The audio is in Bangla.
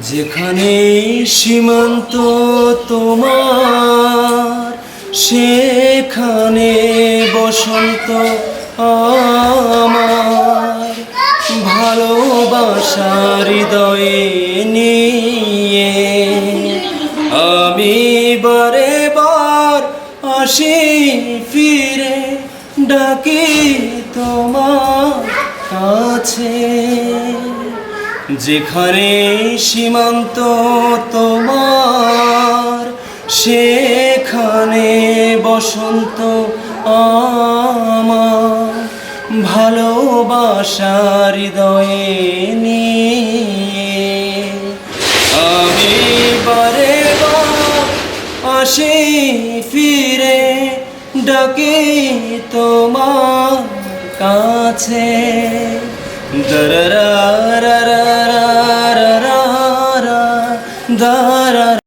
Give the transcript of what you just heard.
যেখানে সীমান্ত তোমার, সেখানে বসন্ত আমার। ভালোবাসার হৃদয়ে নিয়ে আমি বারে বার আসি ফিরে, ডাকি তোমার কাছে। যেখানে সীমান্ত তোমার, সেখানে বসন্ত আমার। ভালোবাসার হৃদয়ে নিয়ে আমি বারে আসি ফিরে, ডাকি তোমার কাছে। দররা দারা